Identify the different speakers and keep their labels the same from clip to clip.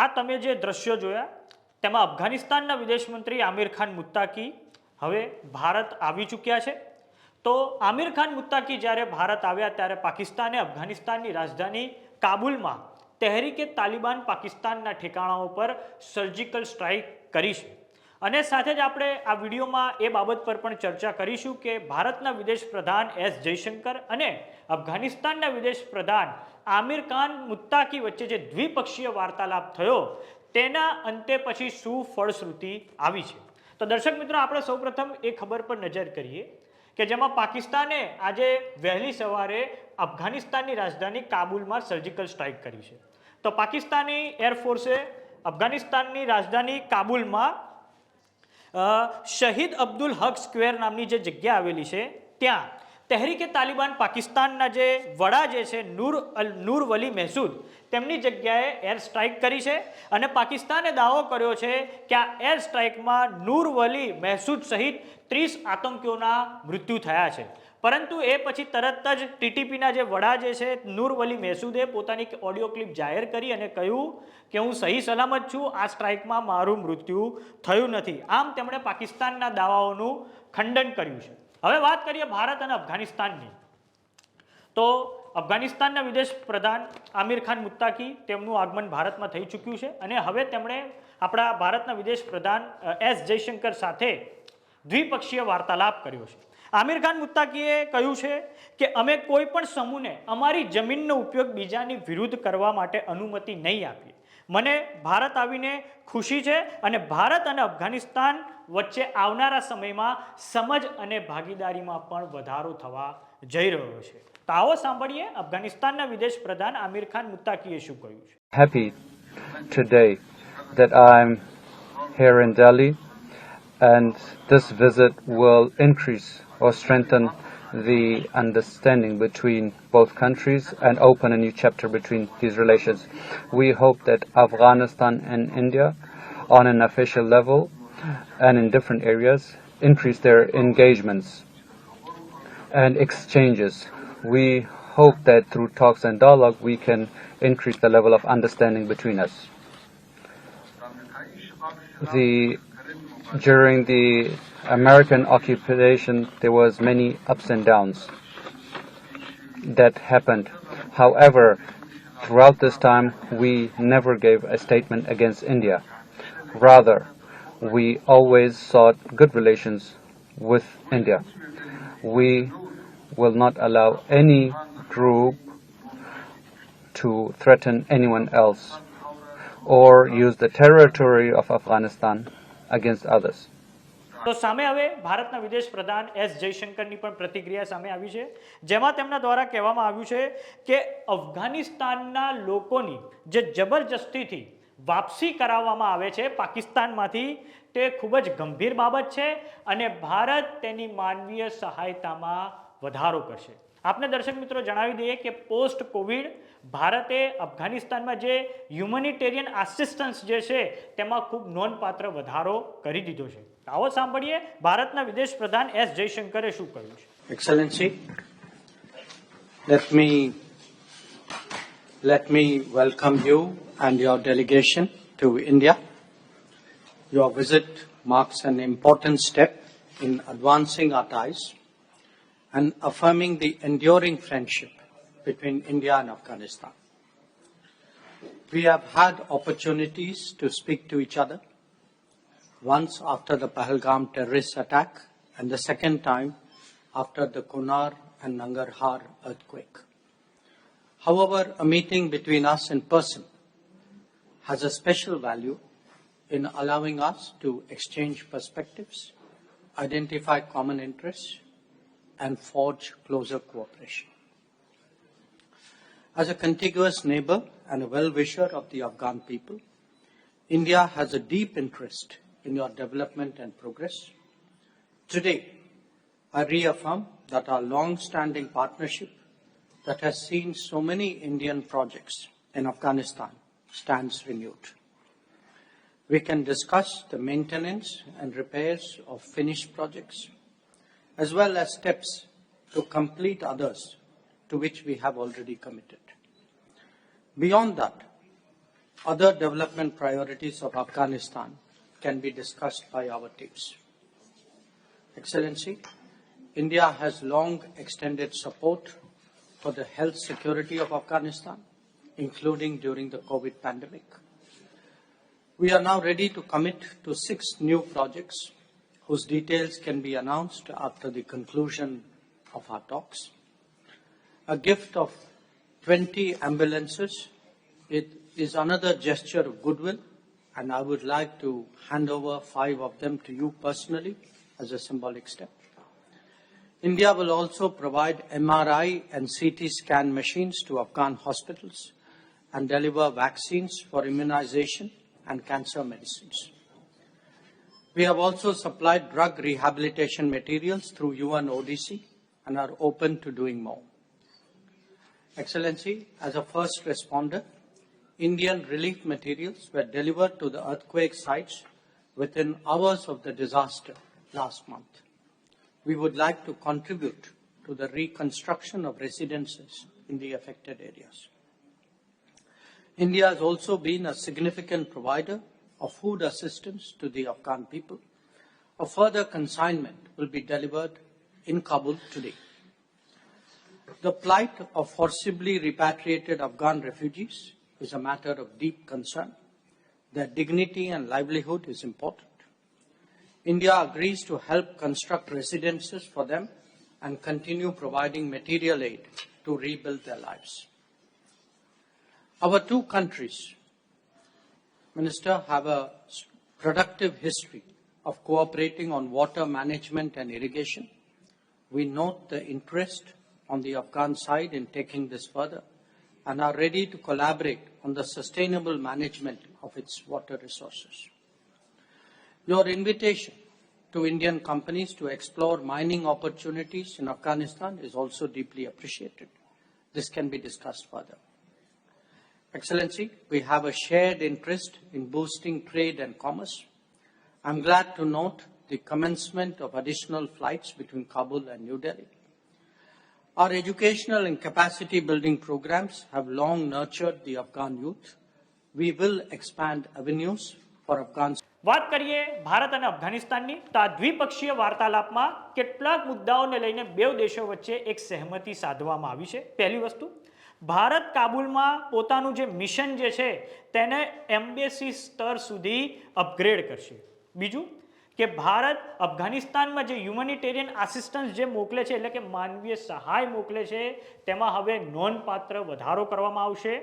Speaker 1: આ તમે જે દ્રશ્યો જોયા, તેમાં અફઘાનિસ્તાનના વિદેશ મંત્રી આમિર ખાન મુત્તાકી હવે ભારત આવી ચૂક્યા છે. તો આમિર ખાન મુત્તાકી જ્યારે ભારત આવ્યા ત્યારે પાકિસ્તાને અફઘાનિસ્તાનની રાજધાની કાબુલમાં તહેરીકે તાલિબાન પાકિસ્તાનના ઠેકાણાઓ પર સર્જિકલ સ્ટ્રાઇક કરી છે. અને સાથે જ આપણે આ વિડીયોમાં એ બાબત પર પણ ચર્ચા કરીશું કે ભારતના વિદેશ પ્રધાન એસ જયશંકર અને અફઘાનિસ્તાનના વિદેશ પ્રધાન આમિર ખાન મુત્તાકી વચ્ચે જે દ્વિપક્ષીય વાર્તાલાપ થયો, તેના અંતે પછી શું ફળશ્રુતિ આવી છે? તો દર્શક મિત્રો, આપણે સૌપ્રથમ એ ખબર પર નજર કરીએ કે જેમાં પાકિસ્તાને આજે વહેલી સવારે અફઘાનિસ્તાનની રાજધાની કાબુલમાં સર્જિકલ સ્ટ્રાઇક કરી છે. તો પાકિસ્તાની એરફોર્સે અફઘાનિસ્તાનની રાજધાની કાબુલમાં શહીદ અબ્દુલ હક સ્ક્વેર નામની જે જગ્યા આવેલી છે, ત્યાં તહેરીકે તાલિબાન પાકિસ્તાનના જે વડા જે છે, નૂર અલ, નૂર વલી મહેસૂદ, તેમની જગ્યાએ એર સ્ટ્રાઇક કરી છે અને પાકિસ્તાને દાવો કર્યો છે કે આ એર સ્ટ્રાઇકમાં નૂર વલી મહેસૂદ સહિત ત્રીસ આતંકીઓના મૃત્યુ થયા છે. પરંતુ એ પછી તરત જ ટીટીપીના જે વડા જે છે, નૂર વલી મહેસૂદે પોતાની ઓડિયો ક્લિપ જાહેર કરી અને કહ્યું કે હું સહી સલામત છું, આ સ્ટ્રાઇકમાં મારું મૃત્યુ થયું નથી. આમ તેમણે પાકિસ્તાનના દાવાઓનું ખંડન કર્યું છે. હવે વાત કરીએ ભારત અને અફઘાનિસ્તાનની. તો અફઘાનિસ્તાનના વિદેશ પ્રધાન આમિર ખાન મુત્તાકી તેમનું આગમન ભારતમાં થઈ ચૂક્યું છે અને હવે તેમણે આપણા ભારતના વિદેશ પ્રધાન એસ જયશંકર સાથે દ્વિપક્ષીય વાર્તાલાપ કર્યો છે. આમિર ખાન મુત્તાકીએ કહ્યું છે કે અમે કોઈ પણ સમૂહને અમારી જમીનનો ઉપયોગ બીજાની વિરુદ્ધ કરવા માટે અનુમતિ નહીં આપીએ. મને ભારત આવીને ખુશી છે અને ભારત અને અફઘાનિસ્તાન વચ્ચે આવનારા સમયમાં સમજ અને ભાગીદારીમાં પણ વધારો થવા જઈ રહ્યો છે. તો આવો સાંભળીએ અફઘાનિસ્તાનના વિદેશ પ્રધાન આમિર ખાન મુત્તાકીએ શું કહ્યું છે.
Speaker 2: Happy today that I'm here in Delhi and this visit will increase or strengthen the understanding between both countries and open a new chapter between these relations. We hope that Afghanistan and India on an official level and in different areas increase their engagements and exchanges. We hope that through talks and dialogue we can increase the level of understanding between us. The during the American occupation there was many ups and downs that happened. However, throughout this time we never gave a statement against India. Rather, we always sought good relations with India. We will not allow any group to threaten anyone else or use the territory of Afghanistan against others.
Speaker 1: તો સામે હવે ભારતના વિદેશ પ્રધાન S જયશંકરની પણ પ્રતિક્રિયા સામે આવી છે, જેમાં તેમના દ્વારા કહેવામાં આવ્યું છે કે અફઘાનિસ્તાનના લોકોની જે જબરજસ્તીથી વાપસી કરાવવામાં આવે છે પાકિસ્તાનમાંથી, તે ખૂબ જ ગંભીર બાબત છે અને ભારત તેની માનવીય સહાયતામાં વધારો કરશે. આપને દર્શક મિત્રો જણાવી દઈએ કે પોસ્ટ કોવિડ ભારતે અફઘાનિસ્તાનમાં જે હ્યુમનિટેરિયન આસિસ્ટન્સ જે છે તેમાં ખૂબ નોંધપાત્ર વધારો કરી દીધો છે આવો સાંભળીએ ભારતના વિદેશ પ્રધાન એસ જયશંકરે શું કહ્યું છે
Speaker 3: Excellency, let me let me welcome you and your delegation to India. Your visit marks an important step in advancing our ties and affirming the enduring friendship between India and Afghanistan. We have had opportunities to speak to each other, once after the Pahalgam terrorist attack and the second time after the Kunar and Nangarhar earthquake. However, a meeting between us in person has a special value in allowing us to exchange perspectives, identify common interests, and forge closer cooperation. As a contiguous neighbor and a well-wisher of the Afghan people, India has a deep interest in your development and progress. Today, I reaffirm that our long-standing partnership that has seen so many Indian projects in Afghanistan stands renewed. We can discuss the maintenance and repairs of finished projects, as well as steps to complete others to which we have already committed. Beyond that, other development priorities of Afghanistan can be discussed by our teams. Excellency, India has long extended support for the health security of Afghanistan, including during the COVID pandemic. We are now ready to commit to six new projects whose details can be announced after the conclusion of our talks. A gift of 20 ambulances it is another gesture of goodwill, and I would like to hand over five of them to you personally as a symbolic step. India will also provide MRI and CT scan machines to Afghan hospitals and deliver vaccines for immunization and cancer medicines. We have also supplied drug rehabilitation materials through UNODC and are open to doing more. Excellency, as a first responder, Indian relief materials were delivered to the earthquake sites within hours of the disaster last month. We would like to contribute to the reconstruction of residences in the affected areas. India has also been a significant provider of food assistance to the Afghan people. A further consignment will be delivered in Kabul today. The plight of forcibly repatriated Afghan refugees is a matter of deep concern. Their dignity and livelihood is important. India agrees to help construct residences for them and continue providing material aid to rebuild their lives. Our two countries, Minister, have a productive history of cooperating on water management and irrigation. We note the interest on the Afghan side in taking this further and are ready to collaborate on the sustainable management of its water resources. Your invitation to Indian companies to explore mining opportunities in Afghanistan is also deeply appreciated. This can be discussed further. Excellency, we have a shared interest in boosting trade and commerce. I'm glad to note the commencement of additional flights between Kabul and New Delhi. Our educational and capacity building programs have long nurtured the Afghan youth. We will expand avenues for Afghans.
Speaker 1: વાત કરીએ ભારત અને અફઘાનિસ્તાનની તો આ દ્વિપક્ષીય વાર્તાલાપમાં કેટલાક મુદ્દાઓને લઈને બે દેશો વચ્ચે એક સહેમતિ સાધવામાં આવી છે પહેલી વસ્તુ ભારત કાબુલમાં પોતાનું જે મિશન જે છે, તેને એમ્બેસી સ્તર સુધી અપગ્રેડ કરશે. બીજું કે ભારત અફઘાનિસ્તાનમાં જે હ્યુમનિટેરિયન આસિસ્ટન્સ જે મોકલે છે, એટલે કે માનવીય સહાય મોકલે છે, તેમાં હવે નોંધપાત્ર વધારો કરવામાં આવશે.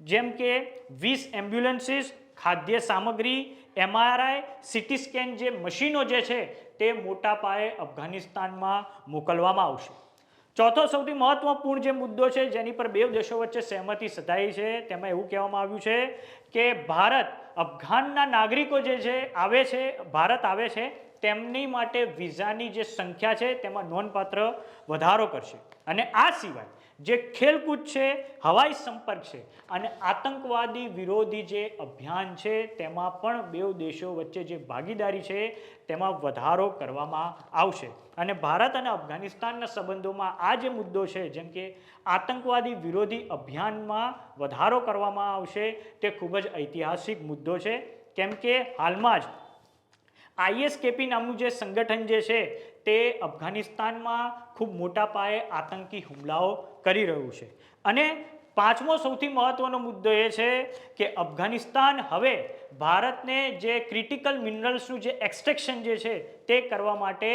Speaker 1: જેમ કે વીસ એમ્બ્યુલન્સીસ, ખાદ્ય સામગ્રી, એમઆરઆઈ, સીટી સ્કેન જે મશીનો જે છે, તે મોટા પાયે અફઘાનિસ્તાનમાં મોકલવામાં આવશે. ચોથો સૌથી મહત્વપૂર્ણ જે મુદ્દો છે, જેની પર બે દેશો વચ્ચે સહમતી સધાઈ છે, તેમાં એવું કહેવામાં આવ્યું છે કે ભારત અફઘાનના નાગરિકો જે છે, આવે છે, ભારત આવે છે, તેમની માટે વિઝાની જે સંખ્યા છે, તેમાં નોંધપાત્ર વધારો કરશે. અને આ સિવાય જે ખેલકૂદ છે, હવાઈ સંપર્ક છે અને આતંકવાદી વિરોધી જે અભિયાન છે, તેમાં પણ બે દેશો વચ્ચે જે ભાગીદારી છે, તેમાં વધારો કરવામાં આવશે. અને ભારત અને અફઘાનિસ્તાનના સંબંધોમાં આ જે મુદ્દો છે, જેમ કે આતંકવાદી વિરોધી અભિયાનમાં વધારો કરવામાં આવશે, તે ખૂબ જ ઐતિહાસિક મુદ્દો છે. કેમ કે હાલમાં જ આઈએસકેપી નામનું જે સંગઠન જે છે, તે અફઘાનિસ્તાનમાં ખૂબ મોટા પાયે આતંકી હુમલાઓ કરી રહ્યું છે. અને પાંચમો સૌથી મહત્વનો મુદ્દો એ છે કે અફઘાનિસ્તાન હવે ભારતને જે ક્રિટિકલ મિનરલ્સનું જે એક્સટ્રેક્શન જે છે, તે કરવા માટે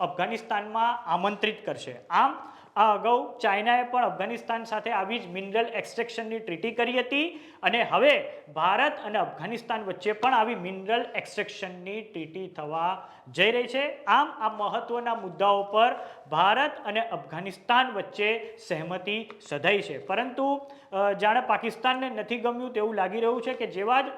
Speaker 1: અફઘાનિસ્તાનમાં આમંત્રિત કરશે. આમ આ અગાઉ ચાઇનાએ પણ અફઘાનિસ્તાન સાથે આવી જ મિનરલ એક્સટ્રેક્શનની ટ્રીટી કરી હતી અને હવે ભારત અને અફઘાનિસ્તાન વચ્ચે પણ આવી મિનરલ એક્સટ્રેક્શનની ટ્રીટી થવા જઈ રહી છે. આમ, આ મહત્વના મુદ્દાઓ પર ભારત અને અફઘાનિસ્તાન વચ્ચે સહેમતિ સધાઈ છે. પરંતુ જાણે પાકિસ્તાનને નથી ગમ્યું તેવું લાગી રહ્યું છે કે જેવા જ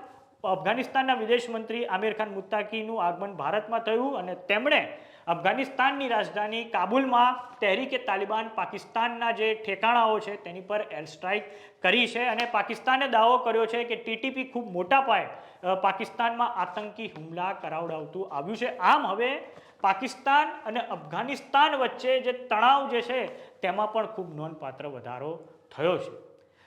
Speaker 1: અફઘાનિસ્તાનના વિદેશ મંત્રી આમિર ખાન મુત્તાકીનું આગમન ભારતમાં થયું અને તેમણે અફઘાનિસ્તાનની રાજધાની કાબુલમાં તહેરીકે તાલિબાન પાકિસ્તાનના જે ઠેકાણાઓ છે તેની પર એર સ્ટ્રાઇક કરી છે અને પાકિસ્તાને દાવો કર્યો છે કે ટીટીપી ખૂબ મોટા પાયે પાકિસ્તાનમાં આતંકી હુમલા કરાવડાવતું આવ્યું છે. આમ હવે પાકિસ્તાન અને અફઘાનિસ્તાન વચ્ચે જે તણાવ જે છે તેમાં પણ ખૂબ નોંધપાત્ર વધારો થયો છે.